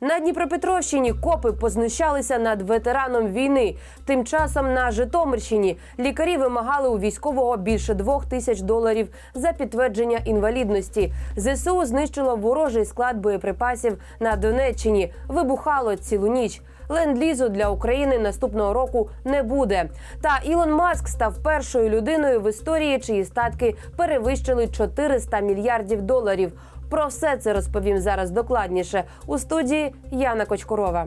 На Дніпропетровщині копи познущалися над ветераном війни. Тим часом на Житомирщині лікарі вимагали у військового більше двох тисяч доларів за підтвердження інвалідності. ЗСУ знищило ворожий склад боєприпасів на Донеччині. Вибухало цілу ніч. Ленд-лізу для України наступного року не буде. Та Ілон Маск став першою людиною в історії, чиї статки перевищили 400 мільярдів доларів. Про все це розповім зараз докладніше у студії Яна Кочкурова.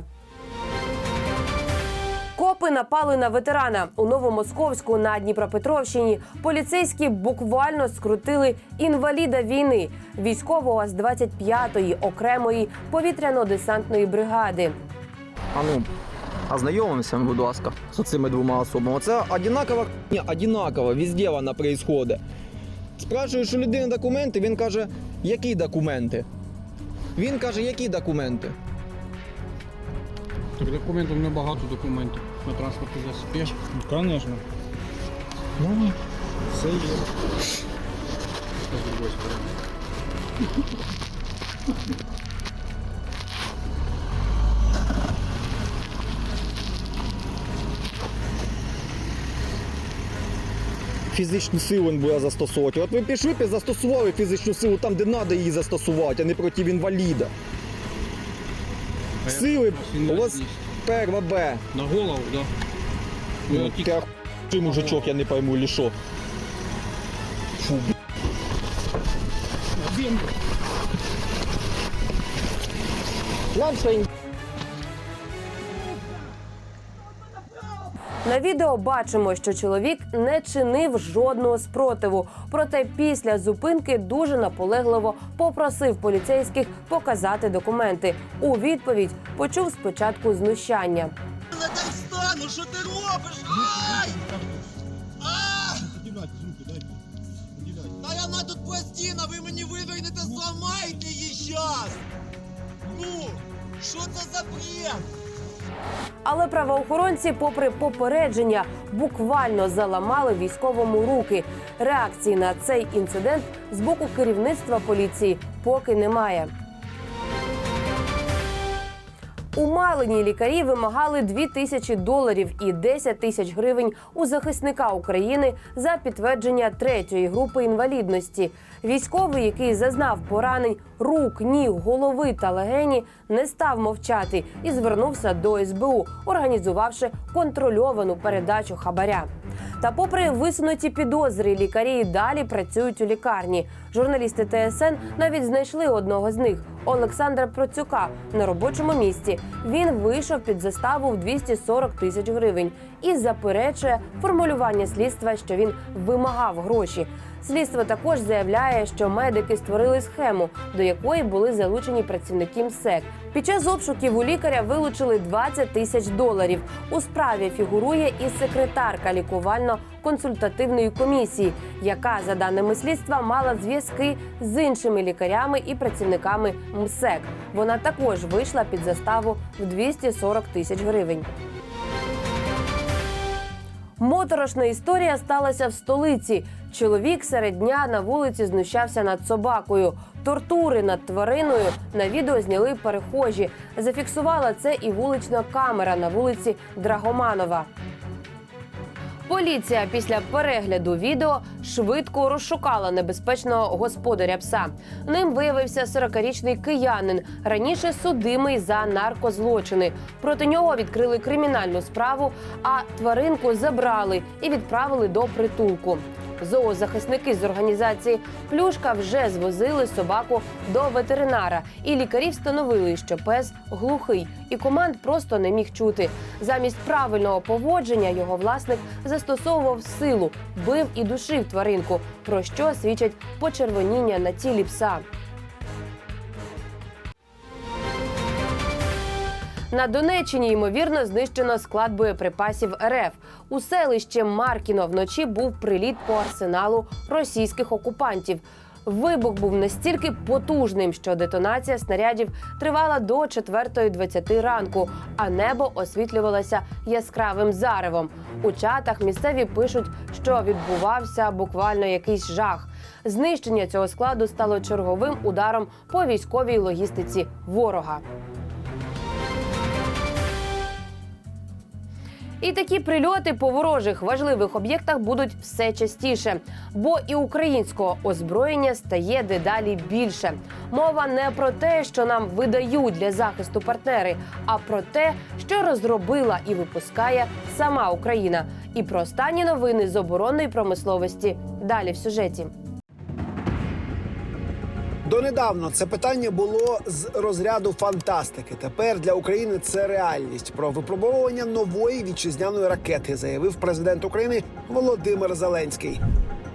Копи напали на ветерана у Новомосковську на Дніпропетровщині. Поліцейські буквально скрутили інваліда війни, військового з 25-ї окремої повітряно-десантної бригади. А ну, ознайомимося, будь ласка, з цими двома особами. Це одинакова х**ня, одинаково, везде вона происходить. Спрашуєш у людини документи, він каже, які документи? Він каже, які документи? Так документів у мене багато документів на транспорті засіб. Є? Конечно. Ну, Все є. З другої сторони. Фізичну силу він буде застосовувати. От ви пішли б і застосували фізичну силу там, де треба її застосувати, а не проти інваліда. А Сили у вас перва Б. На голову, так. Да. Ну, Ну, ти охуєвший мужичок, я не пойму, или що. Фу, б***. Лапша На відео бачимо, що чоловік не чинив жодного спротиву. Проте після зупинки дуже наполегливо попросив поліцейських показати документи. У відповідь почув спочатку знущання. Не дай встану, що ти робиш? Ай! Та я на тут пластина, ви мені вивернете, зламаєте її щас! Ну, що це за бред? Але правоохоронці, попри попередження, буквально заламали військовому руки. Реакції на цей інцидент з боку керівництва поліції поки немає. У Малині лікарі вимагали 2 тисячі доларів і 10 тисяч гривень у захисника України за підтвердження третьої групи інвалідності. Військовий, який зазнав поранень рук, ніг, голови та легені, не став мовчати і звернувся до СБУ, організувавши контрольовану передачу хабаря. Та, попри висунуті підозри, лікарі далі працюють у лікарні. Журналісти ТСН навіть знайшли одного з них Олександра Процюка на робочому місці. Він вийшов під заставу в 240 тисяч гривень і заперечує формулювання слідства, що він вимагав гроші. Слідство також заявляє, що медики створили схему, до якої були залучені працівники МСЕК. Під час обшуків у лікаря вилучили 20 тисяч доларів. У справі фігурує і секретарка лікувально-консультативної комісії, яка, за даними слідства, мала зв'язки з іншими лікарями і працівниками МСЕК. Вона також вийшла під заставу в 240 тисяч гривень. Моторошна історія сталася в столиці. Чоловік серед дня на вулиці знущався над собакою. Тортури над твариною на відео зняли перехожі. Зафіксувала це і вулична камера на вулиці Драгоманова. Поліція після перегляду відео швидко розшукала небезпечного господаря пса. Ним виявився 40-річний киянин, раніше судимий за наркозлочини. Проти нього відкрили кримінальну справу, а тваринку забрали і відправили до притулку. Зоозахисники з організації Плюшка вже звозили собаку до ветеринара, і лікарі встановили, що пес глухий, і команд просто не міг чути. Замість правильного поводження його власник застосовував силу, бив і душив тваринку, про що свідчать почервоніння на тілі пса. На Донеччині ймовірно знищено склад боєприпасів РФ. У селищі Маркіно вночі був приліт по арсеналу російських окупантів. Вибух був настільки потужним, що детонація снарядів тривала до 4.20 ранку, а небо освітлювалося яскравим заревом. У чатах місцеві пишуть, що відбувався буквально якийсь жах. Знищення цього складу стало черговим ударом по військовій логістиці ворога. І такі прильоти по ворожих важливих об'єктах будуть все частіше, бо і українського озброєння стає дедалі більше. Мова не про те, що нам видають для захисту партнери, а про те, що розробила і випускає сама Україна. І про останні новини з оборонної промисловості далі в сюжеті. Донедавна це питання було з розряду фантастики. Тепер для України це реальність. Про випробовування нової вітчизняної ракети заявив президент України Володимир Зеленський.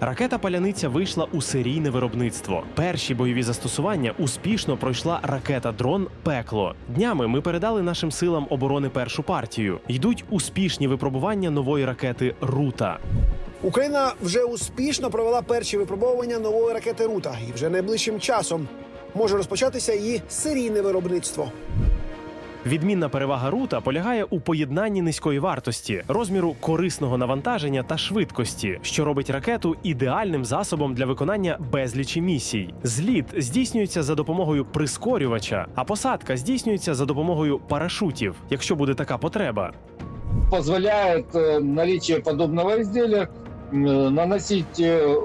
Ракета Паляниця вийшла у серійне виробництво. Перші бойові застосування успішно пройшла ракета дрон Пекло. Днями ми передали нашим силам оборони першу партію. Йдуть успішні випробування нової ракети Рута. Україна вже успішно провела перші випробовування нової ракети Рута, і вже найближчим часом може розпочатися її серійне виробництво. Відмінна перевага рута полягає у поєднанні низької вартості, розміру корисного навантаження та швидкості, що робить ракету ідеальним засобом для виконання безлічі місій. Зліт здійснюється за допомогою прискорювача, а посадка здійснюється за допомогою парашутів, якщо буде така потреба. позволяет э, наличие подобного изделия э, наносить э,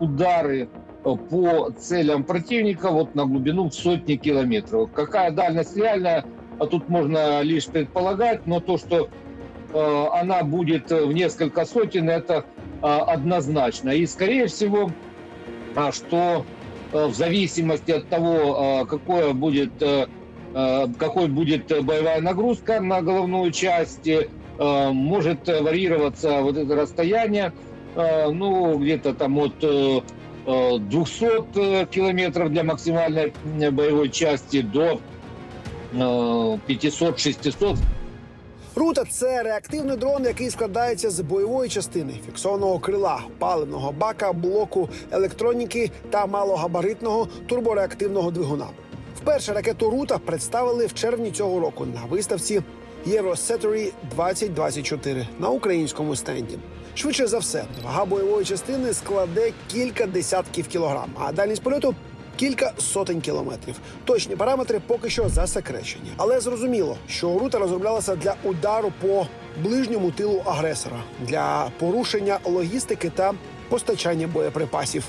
удары э, по целям противника вот на глубину в сотни километров. Какая дальность реальная, а тут можно лишь предполагать, но то, что э, она будет в несколько сотен, это э, однозначно. И, скорее всего, а, что э, в зависимости от того, э, какое будет, э, э, какой будет э, боевая нагрузка на головную часть, э, может э, варьироваться вот это расстояние, э, ну, где-то там от э, э, 200 э, километров для максимальной м, боевой части до э, 500-600 Рута це реактивний дрон, який складається з бойової частини, фіксованого крила, паливного бака, блоку електроніки та малогабаритного турбореактивного двигуна. Вперше ракету Рута представили в червні цього року на виставці Eurosatory 2024 на українському стенді. Швидше за все, вага бойової частини складе кілька десятків кілограм, а дальність польоту кілька сотень кілометрів. Точні параметри поки що засекречені, але зрозуміло, що рута розроблялася для удару по ближньому тилу агресора для порушення логістики та постачання боєприпасів.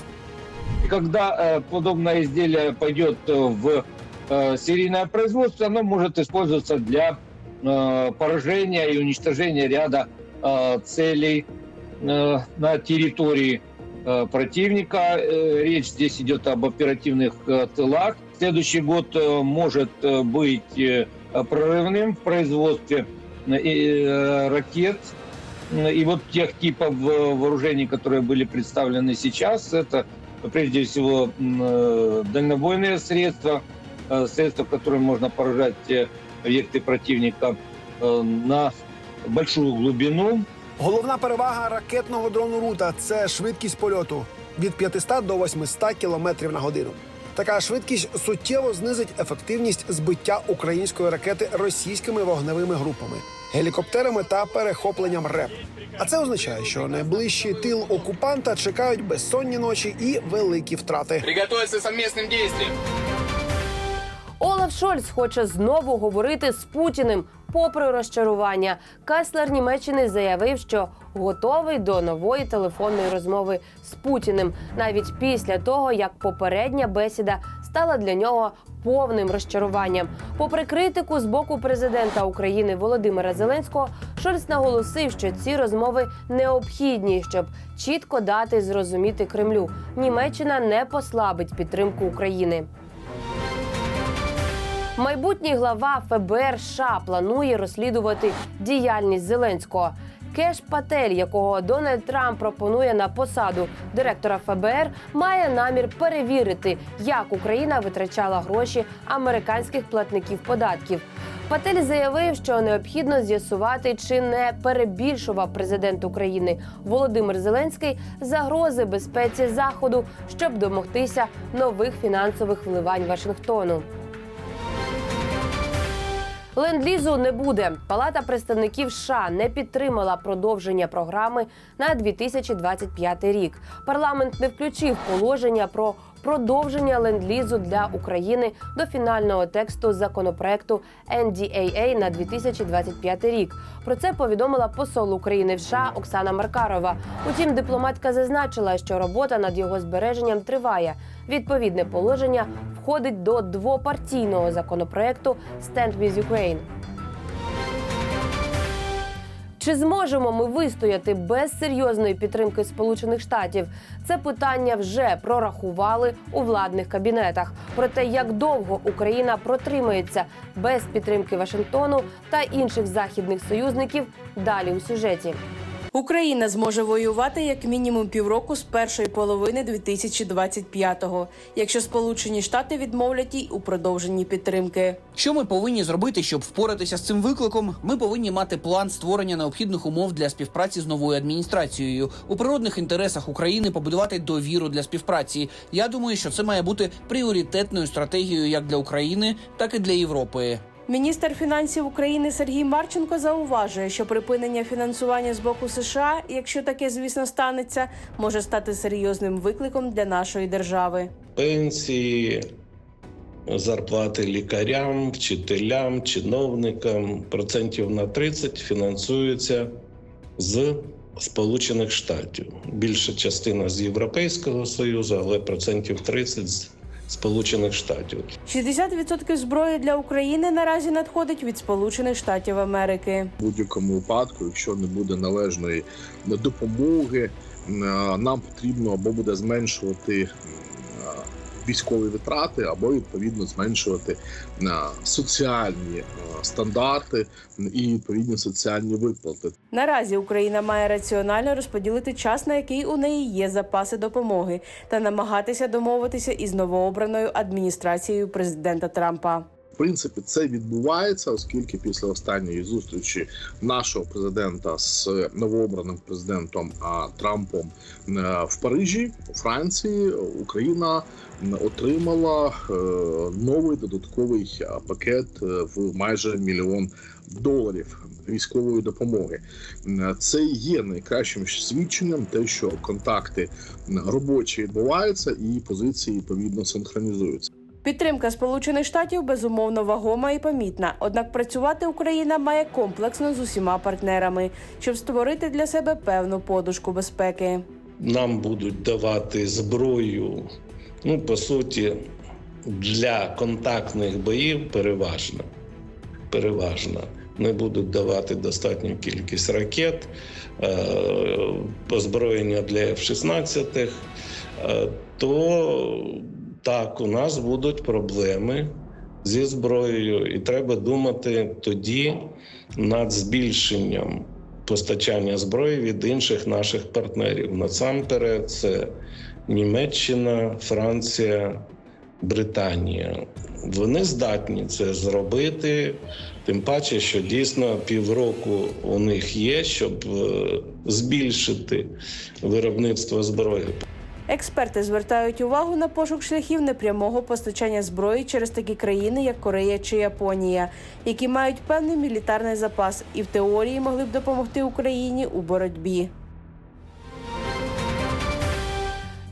И когда э, подобное изделие пойдет э, в э, серийное производство, оно может использоваться для э, поражения и уничтожения ряда э, целей э, на территории э, противника. Э, речь здесь идет об оперативных э, тылах. Следующий год э, может э, быть э, прорывным в производстве э, э, ракет и вот тех типов э, вооружений, которые были представлены сейчас, это прежде всего м, э, дальнобойные средства, э, средства, которыми можно поражать э, объекты противника э, на большую глубину. Головна перевага ракетного дрону Рута це швидкість польоту від 500 до 800 км на годину. Така швидкість суттєво знизить ефективність збиття української ракети російськими вогневими групами, гелікоптерами та перехопленням РЕП. А це означає, що найближчий тил окупанта чекають безсонні ночі і великі втрати. Приготовиться к совместным действиям. Олаф Шольц хоче знову говорити з Путіним. Попри розчарування, канцлер Німеччини заявив, що готовий до нової телефонної розмови з Путіним, навіть після того, як попередня бесіда стала для нього повним розчаруванням. Попри критику з боку президента України Володимира Зеленського, Шольц наголосив, що ці розмови необхідні, щоб чітко дати зрозуміти Кремлю. Німеччина не послабить підтримку України. Майбутній глава ФБР США планує розслідувати діяльність Зеленського. Кеш Патель, якого Дональд Трамп пропонує на посаду директора ФБР, має намір перевірити, як Україна витрачала гроші американських платників податків. Патель заявив, що необхідно з'ясувати, чи не перебільшував президент України Володимир Зеленський загрози безпеці заходу, щоб домогтися нових фінансових вливань Вашингтону. Ленд-лізу не буде. Палата представників США не підтримала продовження програми на 2025 рік. Парламент не включив положення про продовження ленд-лізу для України до фінального тексту законопроекту NDAA на 2025 рік. Про це повідомила посол України в США Оксана Маркарова. Утім, дипломатка зазначила, що робота над його збереженням триває. Відповідне положення входить до двопартійного законопроекту «Stand with Ukraine». Чи зможемо ми вистояти без серйозної підтримки Сполучених Штатів? Це питання вже прорахували у владних кабінетах. Про те, як довго Україна протримається без підтримки Вашингтону та інших західних союзників, далі у сюжеті. Україна зможе воювати як мінімум півроку з першої половини 2025-го, якщо Сполучені Штати відмовлять їй у продовженні підтримки. Що ми повинні зробити, щоб впоратися з цим викликом? Ми повинні мати план створення необхідних умов для співпраці з новою адміністрацією. У природних інтересах України побудувати довіру для співпраці. Я думаю, що це має бути пріоритетною стратегією як для України, так і для Європи. Міністр фінансів України Сергій Марченко зауважує, що припинення фінансування з боку США, якщо таке, звісно, станеться, може стати серйозним викликом для нашої держави. пенсії, зарплати лікарям, вчителям, чиновникам процентів на 30 фінансуються з Сполучених Штатів. Більша частина з Європейського Союзу, але процентів 30 з Сполучених Штатів. 60% зброї для України наразі надходить від Сполучених Штатів Америки. В будь-якому випадку, якщо не буде належної допомоги, е, нам потрібно або буде зменшувати військові витрати, або відповідно зменшувати е, соціальні е, стандарти і відповідні соціальні виплати. Наразі Україна має раціонально розподілити час, на який у неї є запаси допомоги, та намагатися домовитися із новообраною адміністрацією президента Трампа. Принципі, це відбувається, оскільки після останньої зустрічі нашого президента з новообраним президентом Трампом е, в Парижі, у Франції, Україна отримала е, новий додатковий пакет е, в майже мільйон доларів військової допомоги. Це є найкращим свідченням, те, що контакти робочі відбуваються і позиції відповідно синхронізуються. Підтримка Сполучених Штатів безумовно вагома і помітна. Однак працювати Україна має комплексно з усіма партнерами, щоб створити для себе певну подушку безпеки. Нам будуть давати зброю, ну, по суті, для контактних боїв переважно. Переважно. Не будуть давати достатню кількість ракет, е, озброєння для F-16, е, то так, у нас будуть проблеми зі зброєю, і треба думати тоді над збільшенням постачання зброї від інших наших партнерів. Насамперед, це Німеччина, Франція, Британія. Вони здатні це зробити, тим паче, що дійсно півроку у них є, щоб е, збільшити виробництво зброї. Експерти звертають увагу на пошук шляхів непрямого постачання зброї через такі країни, як Корея чи Японія, які мають певний мілітарний запас і в теорії могли б допомогти Україні у боротьбі.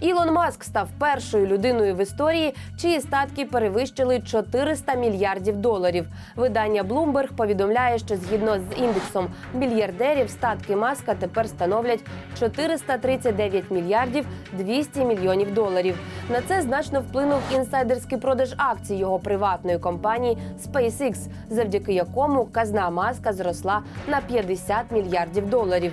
Ілон Маск став першою людиною в історії, чиї статки перевищили 400 мільярдів доларів. Видання Bloomberg повідомляє, що згідно з індексом мільярдерів статки Маска тепер становлять 439 мільярдів 200 мільйонів доларів. На це значно вплинув інсайдерський продаж акцій його приватної компанії SpaceX, завдяки якому казна Маска зросла на 50 мільярдів доларів.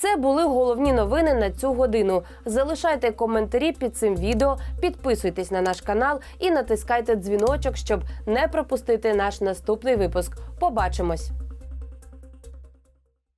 Це були головні новини на цю годину. Залишайте коментарі під цим відео, підписуйтесь на наш канал і натискайте дзвіночок, щоб не пропустити наш наступний випуск. Побачимось!